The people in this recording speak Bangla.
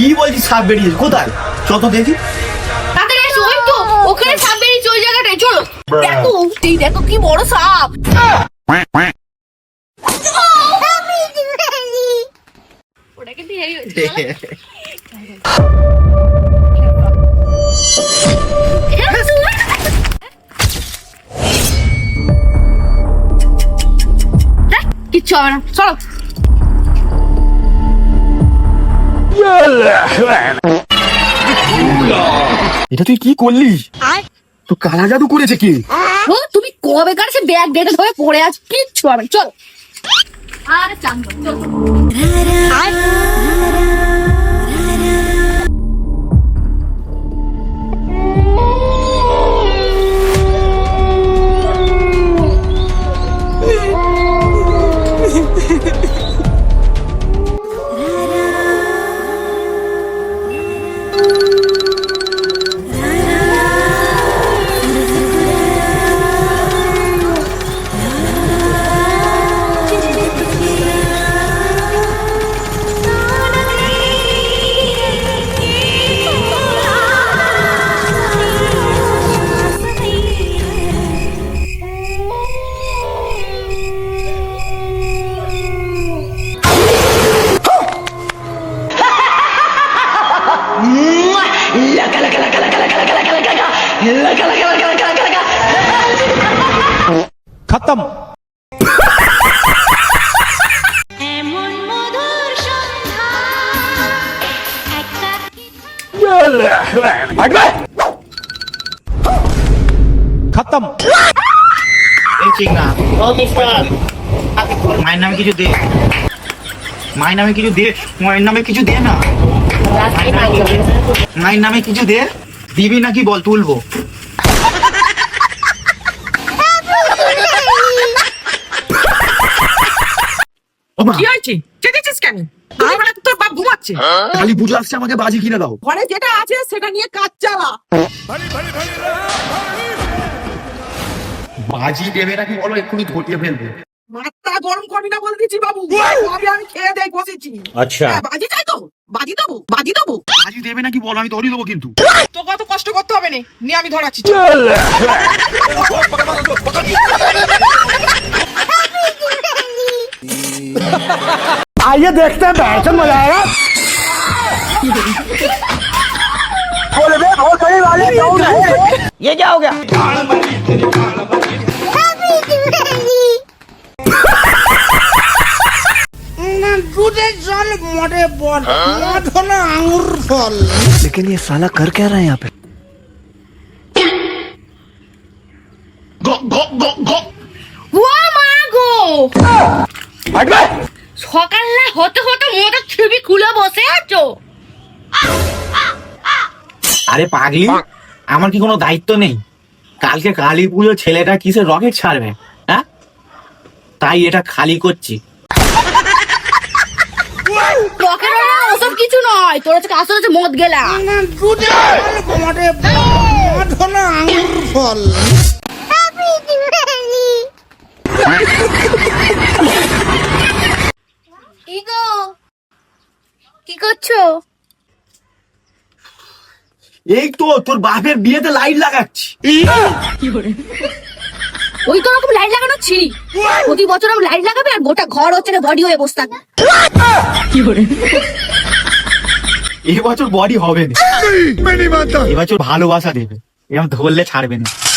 কি বলছিস? সাপ বেরিয়েছে। কোথায়? চত দেখি। তো, ওখানে সাপ বেরিয়েছে, ওই জায়গাটায়, চলো। দেখো, এই দেখো কি বড় সাপ। কিচ্ছু হবে না। চলো। এটা তুই কি করলি? তো কালা জাদু করেছে কি? ও তুমি কবে কার সে ব্যাগ বেঁধে ধরে পড়ে আছ? কিচ্ছু হবে আর চান্দ খতম খতম ঠিক মায়ের নামে কিছু দে মায়ের নামে কিছু দে মায়ের নামে কিছু দে না। নাই নামে কিছু দে দিবি নাকি বল তুলবো। মানে কিনে? দাও। ঘরে যেটা আছে সেটা নিয়ে চালা। বাজি বলো এক্ষুনি ফেলবে। আমি খেয়ে দেয় আচ্ছা। হ্যাঁ, তো? বাজি দেবো বাজি দেবো বাজি দেবে নাকি বলো আমি ধরিয়ে দেবো কিন্তু তো কত কষ্ট করতে হবে না নিয়ে আমি ধরাচ্ছি आइए देखते हैं बैठन मजा आएगा ये क्या हो गया জল মরে বল মদ হলো আঙুর ফল लेकिन ये साला कर क्या रहा है यहाँ पे ও মা গো সকালবেলা হতে হতে মোটা ছবি খুলে বসে আছো আরে পাগলি আমার কি কোনো দায়িত্ব নেই কালকে কালী পুজো ছেলেটা কিসে রকেট ছাড়বে হ্যাঁ তাই এটা খালি করছি রকেট ওসব কিছু নয়। তোর হচ্ছে আসলে হচ্ছে মদ গেলা। দুধের জল মরে মদ হলো আঙুর ফল কি গো কি করছ? এই তো তোর বাপের বিয়েতে লাইট লাগাচ্ছি। ওই তো রকম লাইট লাগানো ছিলি। প্রতি বছর আমি লাইট লাগাবে আর গোটা ঘর হচ্ছে বডি হয়ে বসে থাকবে। এবছর বডি হবে না। এবছর ভালোবাসা দেবে। এরকম ধরলে ছাড়বে না।